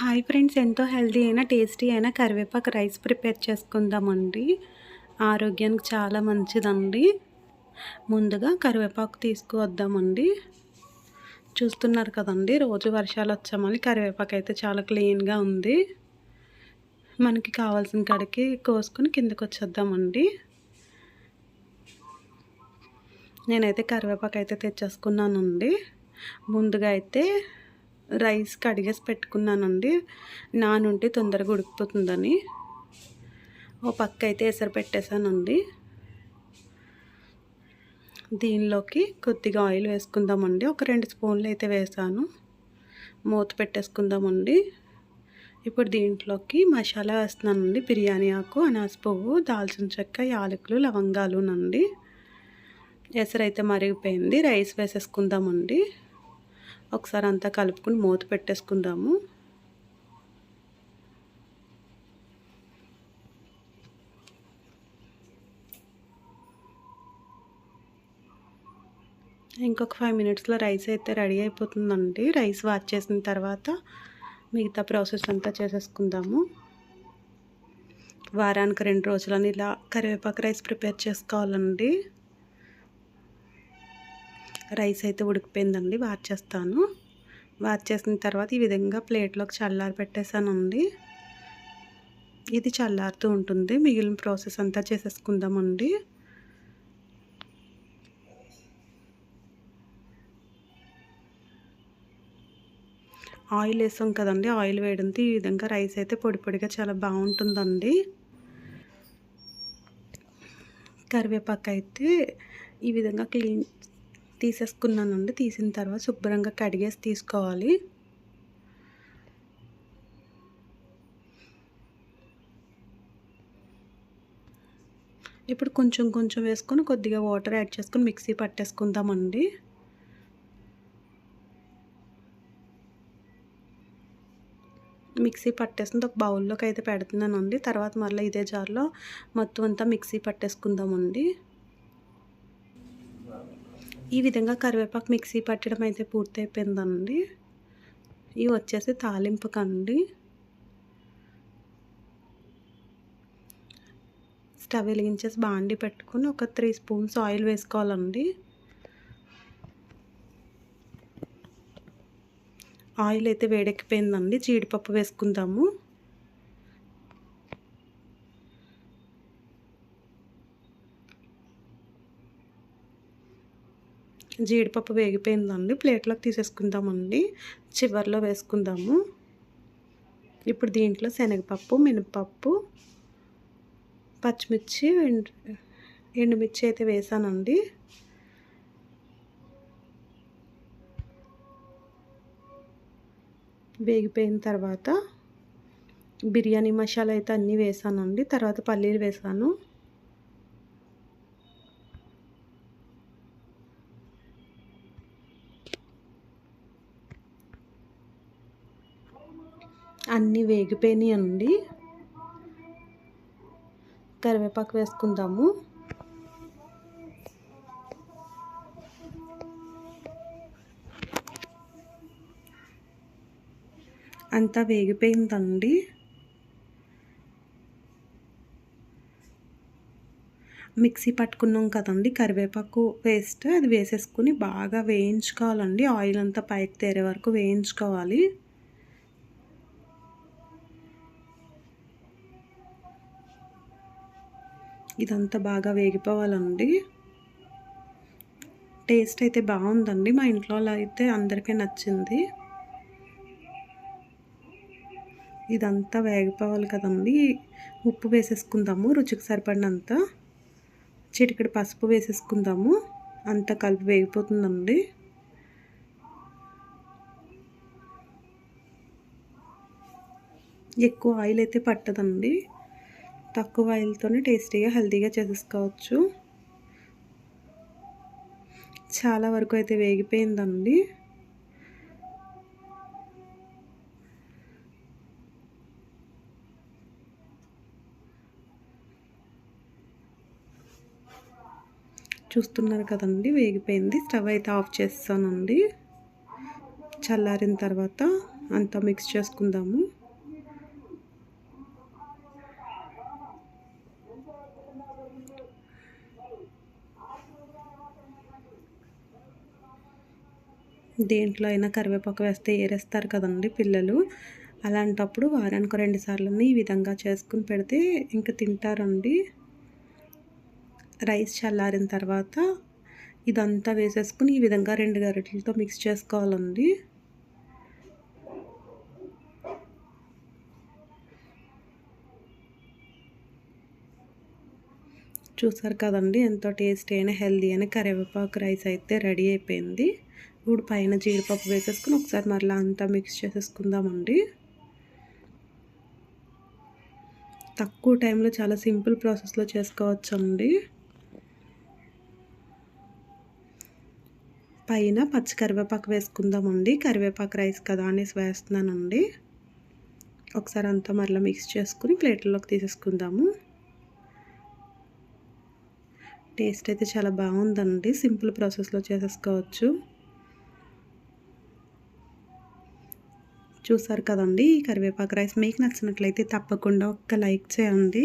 Hi friends ఎంతో healthy అయిన tasty అయిన కరివేపాకు రైస్ ప్రిపేర్ చేసుకుందామండి. ఆరోగ్యానికి చాలా మంచిదండి. ముందుగా కరివేపాకు తీసుకువద్దామండి. చూస్తున్నారు కదండి రోజు వర్షాలు వచ్చామని కరివేపాకు అయితే చాలా క్లీన్గా ఉంది. మనకి కావాల్సిన కాడికి కోసుకొని కిందకు వచ్చేద్దామండి. నేనైతే కరివేపాకు అయితే తెచ్చేసుకున్నానండి. ముందుగా అయితే రైస్ కడిగేసి పెట్టుకున్నానండి. నానుంటే తొందరగా ఉడికిపోతుందని. ఓ పక్క అయితే ఎసరు పెట్టేశానండి. దీనిలోకి కొద్దిగా ఆయిల్ వేసుకుందామండి. ఒక రెండు స్పూన్లు అయితే వేసాను. మూత పెట్టేసుకుందామండి. ఇప్పుడు దీంట్లోకి మసాలా వేస్తున్నానండి. బిర్యానీ ఆకు అనాస పువ్వు దాల్చిన చెక్క యాలకులు లవంగాలు నండి. ఎసరైతే మరిగిపోయింది. రైస్ వేసేసుకుందామండి. ఒకసారి అంతా కలుపుకుని మూత పెట్టేసుకుందాము. ఇంకొక ఫైవ్ మినిట్స్లో రైస్ అయితే రెడీ అయిపోతుందండి. రైస్ వాచ్ చేసిన తర్వాత మిగతా ప్రాసెస్ అంతా చేసేసుకుందాము. వారానికి రెండు రోజులని ఇలా కరివేపాకు రైస్ ప్రిపేర్ చేసుకోవాలండి. రైస్ అయితే ఉడికిపోయిందండి వార్చేస్తాను. వార్చేసిన తర్వాత ఈ విధంగా ప్లేట్లోకి చల్లారి పెట్టేశానండి. ఇది చల్లారుతూ ఉంటుంది మిగిలిన ప్రాసెస్ అంతా చేసేసుకుందామండి. ఆయిల్ వేసాం కదండి ఆయిల్ వేయడంతో ఈ విధంగా రైస్ అయితే పొడి పొడిగా చాలా బాగుంటుందండి. కరివేపాకు అయితే ఈ విధంగా క్లీన్ తీసేసుకున్నానండి తీసిన తర్వాత శుభ్రంగా కడిగేసి తీసుకోవాలి. ఇప్పుడు కొంచెం కొంచెం వేసుకొని కొద్దిగా వాటర్ యాడ్ చేసుకొని మిక్సీ పట్టేసుకుందామండి. మిక్సీ పట్టేసింది ఒక బౌల్లోకి అయితే పెడుతున్నానండి. తర్వాత మళ్ళీ ఇదే జార్లో మొత్తం అంతా మిక్సీ పట్టేసుకుందామండి. ఈ విధంగా కరివేపాకు మిక్సీ పట్టడం అయితే పూర్తయిపోయిందండి. ఇవి వచ్చేసి తాలింపు కండి. స్టవ్ వెలిగించేసి బాండి పెట్టుకుని ఒక త్రీ స్పూన్స్ ఆయిల్ వేసుకోవాలండి. ఆయిల్ అయితే వేడెక్కిపోయిందండి. జీడిపప్పు వేసుకుందాము. జీడిపప్పు వేగిపోయిందండి. ప్లేట్లోకి తీసేసుకుందామండి. చివరిలో వేసుకుందాము. ఇప్పుడు దీంట్లో శనగపప్పు మినపప్పు పచ్చిమిర్చి ఎండుమిర్చి అయితే వేసానండి. వేగిపోయిన తర్వాత బిర్యానీ మసాలా అయితే అన్నీ వేసానండి. తర్వాత పల్లీలు వేసాను. అన్నీ వేగిపోయినాయి అండి. కరివేపాకు వేసుకుందాము. అంతా వేగిపోయిందండి. మిక్సీ పట్టుకున్నాం కదండి కరివేపాకు పేస్ట్ అది వేసేసుకుని బాగా వేయించుకోవాలండి. ఆయిల్ అంతా పైకి తేరే వరకు వేయించుకోవాలి. ఇదంతా బాగా వేగిపోవాలండి. టేస్ట్ అయితే బాగుందండి. మా ఇంట్లో అయితే అందరికీ నచ్చింది. ఇదంతా వేగిపోవాలి కదండి. ఉప్పు వేసేసుకుందాము రుచికి సరిపడినంత. చిటికడి పసుపు వేసేసుకుందాము. అంతా కలిపి వేగిపోతుందండి. ఎక్కువ ఆయిల్ అయితే పట్టదండి. తక్కువ ఆయిల్తోనే టేస్టీగా హెల్తీగా చేసేసుకోవచ్చు చాలా వరకు అయితే వేగిపోయిందండి. చూస్తున్నారు కదండి వేగిపోయింది. స్టవ్ అయితే ఆఫ్ చేస్తానండి. చల్లారిన తర్వాత అంతా మిక్స్ చేసుకుందాము. దేంట్లో అయినా కరివేపాకు వేస్తే ఏరేస్తారు కదండి పిల్లలు. అలాంటప్పుడు వారానికి రెండు సార్లు ఈ విధంగా చేసుకుని పెడితే ఇంకా తింటారండి. రైస్ చల్లారిన తర్వాత ఇదంతా వేసేసుకుని ఈ విధంగా రెండు గరిటలతో మిక్స్ చేసుకోవాలండి. చూసారు కదండి ఎంతో టేస్టీ అయిన హెల్దీ అయిన కరివేపాకు రైస్ అయితే రెడీ అయిపోయింది. ఇప్పుడు పైన జీడిపప్పు వేసేసుకుని ఒకసారి మరలా అంతా మిక్స్ చేసేసుకుందామండి. తక్కువ టైంలో చాలా సింపుల్ ప్రాసెస్లో చేసుకోవచ్చు అండి పైన పచ్చి కరివేపాకు వేసుకుందామండి. కరివేపాకు రైస్ కదా అనేసి వేస్తున్నానండి. ఒకసారి అంతా మరలా మిక్స్ చేసుకుని ప్లేట్లోకి తీసేసుకుందాము. టేస్ట్ అయితే చాలా బాగుందండి. సింపుల్ ప్రాసెస్లో చేసేసుకోవచ్చు. చూసారు కదండి ఈ కరివేపాకు రైస్. మీకు నచ్చినట్లయితే తప్పకుండా ఒక్క లైక్ చేయండి.